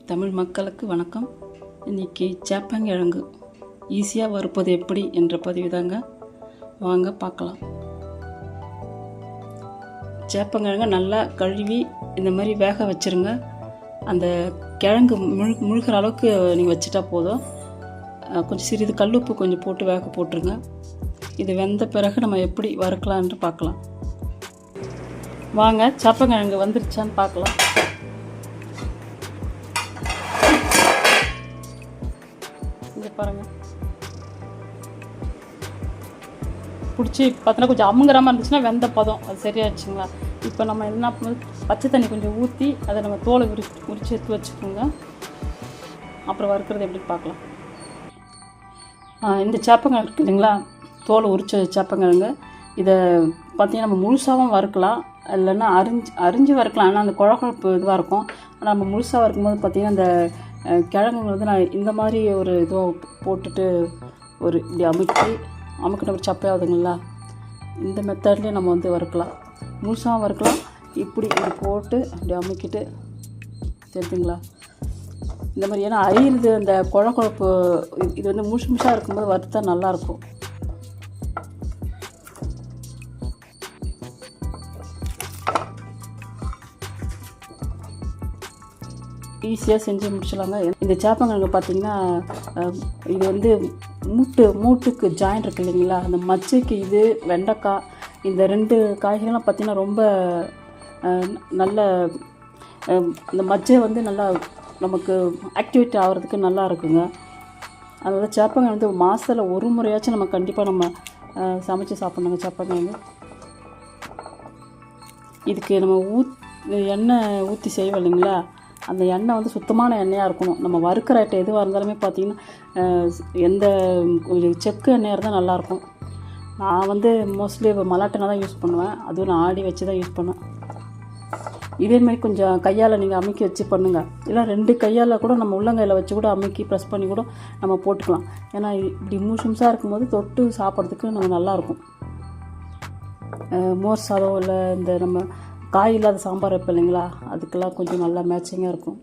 தமிழ் மக்களுக்கு வணக்கம். இன்னைக்கு சேப்பங்கிழங்கு ஈஸியாக வறுப்பது எப்படி என்ற பதிவு தாங்க வாங்க பார்க்கலாம். சேப்பங்கிழங்கு நல்லா கழுவி இந்த மாதிரி வேக வச்சிருங்க. அந்த கிழங்கு முழு முழுகிற அளவுக்கு நீங்கள் வச்சுட்டா போதும். கொஞ்சம் சிறிது கல்லுப்பு கொஞ்சம் போட்டு வேக போட்டுருங்க. இது வெந்த பிறகு நம்ம எப்படி வறுக்கலான்ட்டு பார்க்கலாம். வாங்க சேப்பங்கிழங்கு வந்துருச்சான்னு பார்க்கலாம். இங்கே பாருங்க. பிடிச்சி பார்த்தோன்னா கொஞ்சம் அமுங்கிற மாதிரி இருந்துச்சுன்னா வெந்த பதம். அது சரியாச்சுங்களா இப்போ நம்ம என்ன பச்சை தண்ணி கொஞ்சம் ஊற்றி அதை நம்ம தோலை உரி உரிச்சு எடுத்து வச்சுக்கோங்க. அப்புறம் வறுக்கிறது எப்படி பார்க்கலாம். இந்த சேப்பங்கிழங்கு இருக்கு இல்லைங்களா? தோலை உரிச்ச சேப்பங்கிழங்கு. இதை பார்த்தீங்கன்னா நம்ம முழுசாகவும் வறுக்கலாம். இல்லைன்னா அரிஞ்சு அரிஞ்சு வறுக்கலாம். ஆனால் அந்த குழகுழப்பு இதுவாக இருக்கும். ஆனால் நம்ம முழுசாக வறுக்கும்போது பார்த்தீங்கன்னா அந்த அஹ், கிழங்கு வந்து நான் இந்த மாதிரி ஒரு இதுவாக போட்டுட்டு ஒரு இப்படி அமுக்கி அமுக்கின ஒரு சப்பையாகுதுங்களா இந்த மெத்தட்லேயே நம்ம வந்து வறுக்கலாம். முழுசாக வறுக்கலாம். இப்படி இப்படி போட்டு அப்படி அமுக்கிட்டு தெரியுதுங்களா இந்த மாதிரி ஏன்னா அரியுது அந்த குழ குழப்பு இது- இது வந்து முழுசு முழுசாக இருக்கும்போது வறுத்தா நல்லாயிருக்கும் ஈஸியாக செஞ்சு முடிச்சிடலாங்க. இந்த சேப்பங்கிழங்கு பார்த்தீங்கன்னா இது வந்து மூட்டு மூட்டுக்கு ஜாயின் இருக்கு இல்லைங்களா? அந்த மச்சைக்கு இது வெண்டைக்காய் இந்த ரெண்டு காய்கறிலாம் பார்த்தீங்கன்னா ரொம்ப நல்ல அந்த மஜ்ஜை வந்து நல்லா நமக்கு ஆக்டிவேட் ஆகிறதுக்கு நல்லா இருக்குங்க. அதாவது சேப்பங்கிழங்கு வந்து மாதத்தில் ஒரு முறையாச்சும் நம்ம கண்டிப்பாக நம்ம சமைச்சு சாப்பிட்ணுங்க சேப்பங்கிழங்கு இதுக்கு நம்ம ஊத் எண்ணெய் ஊற்றி செய்வோம் இல்லைங்களா? அந்த எண்ணெய் வந்து சுத்தமான எண்ணெயாக இருக்கணும். நம்ம வறுக்கிற எதுவாக இருந்தாலுமே பார்த்தீங்கன்னா எந்த கொஞ்சம் செக்கு எண்ணெயாக இருந்தால் நல்லாயிருக்கும் நான் வந்து மோஸ்ட்லி மலாட்டெண்ணெய் தான் யூஸ் பண்ணுவேன். அதுவும் நான் ஆடி வச்சு தான் யூஸ் பண்ணுவேன். இதேமாரி கொஞ்சம் கையால் நீங்கள் அமுக்கி வச்சு பண்ணுங்கள் இல்லை ரெண்டு கையால் கூட நம்ம உள்ளங்கையில் வச்சு கூட அமுக்கி ப்ரெஸ் பண்ணி கூட நம்ம போட்டுக்கலாம். ஏன்னா இப்படி மூஷம்ஸாக இருக்கும்போது தொட்டு சாப்பிட்றதுக்கு நம்ம நல்லாயிருக்கும் மோர் சாதம் இல்லை இந்த நம்ம காய் இல்லாத சாம்பார் வைப்போம் இல்லைங்களா? அதுக்கெல்லாம் கொஞ்சம் நல்லா மேட்சிங்காக இருக்கும்.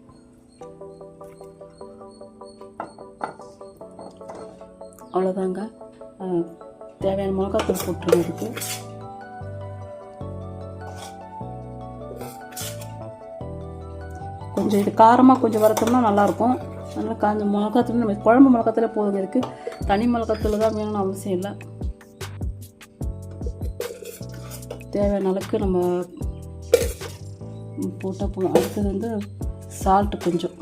அவ்வளோதாங்க தேவையான மிளகாத்தூள் போட்டுருங்க இதுக்கு. கொஞ்சம் இது காரமாக கொஞ்சம் வறுத்தோம்னா நல்லாயிருக்கும். அதனால் காஞ்ச மிளகாத்தூள் நம்ம குழம்பு மிளகாத்தூளே போதுங்க இருக்குது தனி மிளகாத்தூள் தான் வேணும்னு அவசியம் இல்லை. தேவையான அளவுக்கு நம்ம போட்டால் போதும் அடுத்தது வந்து சால்ட்டு கொஞ்சம்.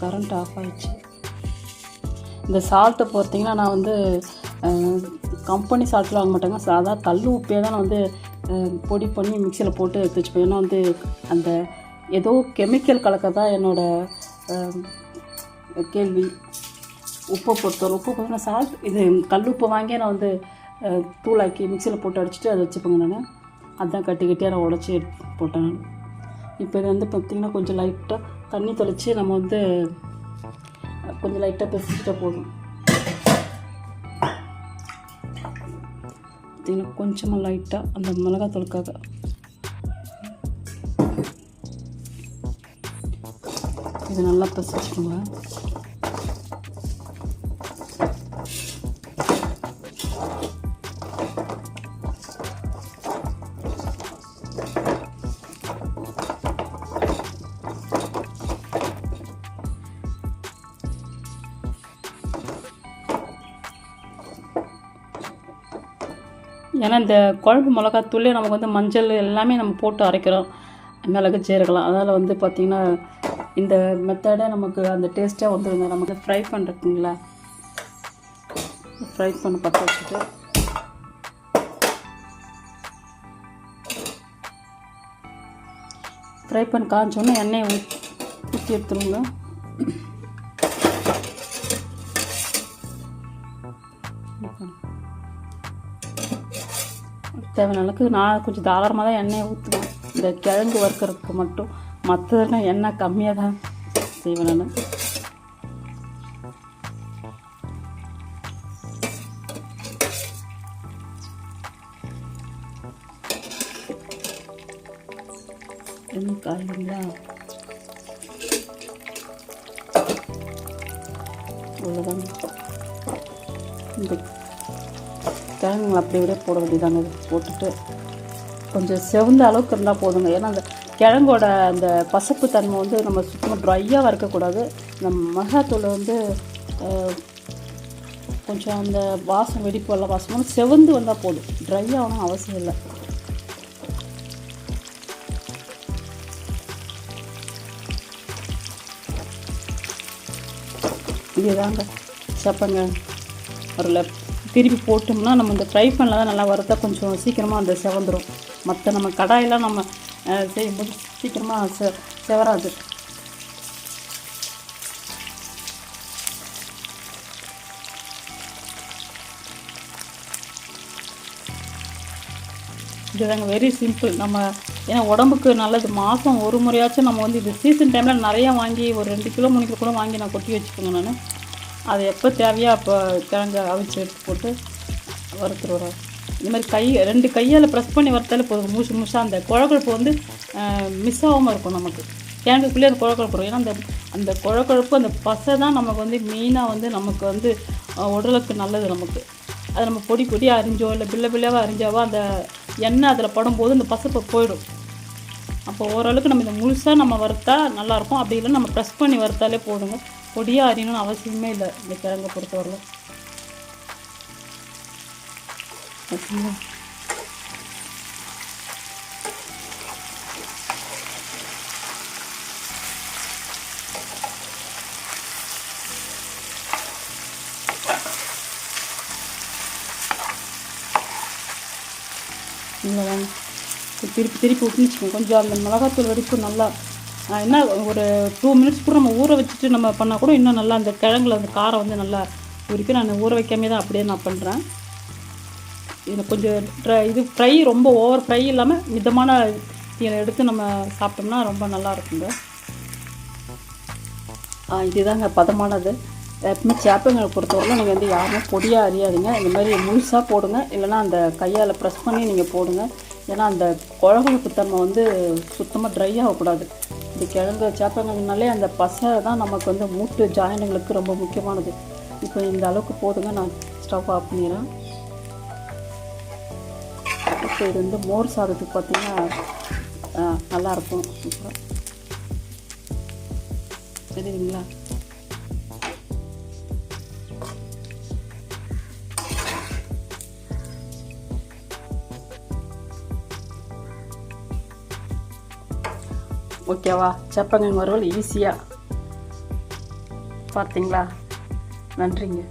கரண்ட் ஆஃப் ஆயிடுச்சு. இந்த சால்ட்டை பார்த்தீங்கன்னா நான் வந்து கம்பெனி சால்ட்டில் வாங்க மாட்டேங்க. சாதா கல் உப்பே தான் நான் வந்து பொடி பண்ணி மிக்சியில் போட்டு எடுத்து வச்சுப்பேன். ஏன்னா வந்து அந்த ஏதோ கெமிக்கல் கலக்க தான் என்னோடய கேள்வி. உப்பை பொறுத்தவரை உப்பு பார்த்தீங்கன்னா சால்ட் இது கல் உப்பு வாங்கி நான் வந்து தூளாக்கி மிக்சியில் போட்டு அடிச்சுட்டு அதை வச்சுப்பேங்க நான். அதான் கட்டி கட்டியாக நான் உடச்சி போட்டேன் இப்போ இது வந்து பார்த்திங்கன்னா கொஞ்சம் லைட்டாக தண்ணி தெளித்து நம்ம வந்து கொஞ்சம் லைட்டாக பிசைச்சிட்டா போதும். பார்த்திங்கன்னா கொஞ்சமாக லைட்டாக அந்த மிளகாத்தூளுக்காக இது நல்லா பிசைச்சுக்கோங்க. ஏன்னா இந்த குழம்பு மிளகாத்தூளே நமக்கு வந்து மஞ்சள் எல்லாமே நம்ம போட்டு அரைக்கிறோம். மிளகு சேர்க்கலாம் அதனால் வந்து பார்த்திங்கன்னா இந்த மெத்தடே நமக்கு அந்த டேஸ்ட்டாக வந்துருங்க. நமக்கு ஃப்ரை பண்ணுறதுங்களா ஃப்ரை பண்ண பற்ற வச்சுட்டு. ஃப்ரை பண்ணி காஞ்சோன்னே எண்ணெயை ஊற்றி ஊற்றி எடுத்துருங்க. தேவையான அளவுக்கு நான் கொஞ்சம் தாராளமாக தான் எண்ணெயை ஊற்றுவேன் இந்த கிழங்கு வறுக்கிறதுக்கு மட்டும். மற்றதெல்லாம் எண்ணெய் கம்மியாக தான் செய்வேன் நான். எண்ணெய் இந்த தேங்காய் அப்படி விட போட வேண்டியதாங்க. போட்டுட்டு கொஞ்சம் செவந்த அளவுக்கு இருந்தால் போதுங்க. ஏன்னா அந்த கிழங்கோட அந்த பசப்பு தன்மை வந்து நம்ம சுத்தமாக ட்ரையாக வறுக்கக்கூடாது. நம்ம மிளகாத்தூள் வந்து கொஞ்சம் அந்த வாசம் வெடிப்பு எல்லாம் வாசம் செவந்து வந்தால் போதும். ட்ரை ஆகணும் அவசியம் இல்லை. இதுதாங்க சப்பங்க. ஒரு லெப் திருப்பி போட்டோம்னா நம்ம இந்த ஃப்ரை பண்ணல தான் நல்லா வறுத்தா கொஞ்சம் சீக்கிரமாக அந்த செவந்துடும் மற்ற நம்ம கடாயெல்லாம் நம்ம அஹ், செய்யும்போது சீக்கிரமாக செ செவராது. இதுதாங்க வெரி சிம்பிள் நம்ம ஏன்னா உடம்புக்கு நல்லது. மாதம் ஒரு முறையாச்சும் நம்ம வந்து இது சீசன் டைமில் நிறையா வாங்கி ஒரு ரெண்டு கிலோ மூணு கிலோ கூட வாங்கி நான் கொட்டி வச்சுக்கோங்க நான். அது எப்போ தேவையோ அப்போ தேங்காய் அவிச்சு எடுத்து போட்டு வறுத்துருவோம் இந்த மாதிரி கை ரெண்டு கையால் ப்ரெஸ் பண்ணி வறுத்தாலே போதும். மூசு மூசாக அந்த குழக்கொழுப்பு வந்து மிஸ் ஆகாமல் இருக்கும் நமக்கு. கிழங்குக்குள்ளேயே அந்த குழக்கொழுப்பு இருக்கும் ஏன்னா அந்த அந்த குழக்கொழுப்பு அந்த பசை தான் நமக்கு வந்து மெயினாக வந்து நமக்கு வந்து உடலுக்கு நல்லது நமக்கு. அதை நம்ம பொடி பொடியாக அரிஞ்சோ இல்லை பிள்ளை பிள்ளையாக அரிஞ்சாவோ அந்த எண்ணெய் அதில் படும்போது அந்த பசப்பு போயிடும். அப்போ ஓரளவுக்கு நம்ம இந்த முழுசாக நம்ம வறுத்தா நல்லாயிருக்கும் அப்படி இல்லை நம்ம ப்ரெஸ் பண்ணி வறுத்தாலே போதுங்க. பொடியாக அரியணும்னு அவசியமே இல்லை இந்த கிழங்கை பொறுத்தவரையிலும். ஓகேங்களா? இவ்வளோதாங்க திருப்பி திருப்பி விட்டுச்சுக்கோங்க கொஞ்சம் அந்த மிளகாத்தூள் வரைக்கும் நல்லா என்ன ஒரு டூ மினிட்ஸ் கூட நம்ம ஊற வச்சுட்டு நம்ம பண்ணால் கூட இன்னும் நல்லா அந்த கிழங்குல அந்த காரம் வந்து நல்லா உரிக்கும் நான் ஊற வைக்காமே தான் அப்படியே நான் பண்ணுறேன் இதில் கொஞ்சம் ட்ரை இது ஃப்ரை ரொம்ப ஓவர் ஃப்ரை இல்லாமல் மிதமான இதை எடுத்து நம்ம சாப்பிட்டோம்னா ரொம்ப நல்லா இருக்குங்க. இதுதாங்க பதமானது. எப்பவுமே சேப்பங்களை பொறுத்தவரைக்கும் நீங்கள் வந்து யாருமே பொடியாக அறியாதீங்க. இந்த மாதிரி முழுசாக போடுங்க. இல்லைன்னா அந்த கையால் ப்ரெஸ் பண்ணி நீங்கள் போடுங்க. ஏன்னா அந்த குழம்பு தன்மை வந்து சுத்தமாக ட்ரை ஆகக்கூடாது. இந்த கிழங்கு சேப்பங்கள்னாலே அந்த பசை தான் நமக்கு வந்து மூட்டு ஜாயின்களுக்கு ரொம்ப முக்கியமானது. இப்போ இந்த அளவுக்கு போதுங்க நான் ஸ்டவ் ஆஃப் பண்ணிடுறேன். இப்போ இது வந்து மோர் சாதத்துக்கு பார்த்தீங்கன்னா நல்லாயிருக்கும் சரிங்களா ஓகேவா? சப்பங்க வறுவல் ஈஸியாக பார்த்தீங்களா நன்றிங்க.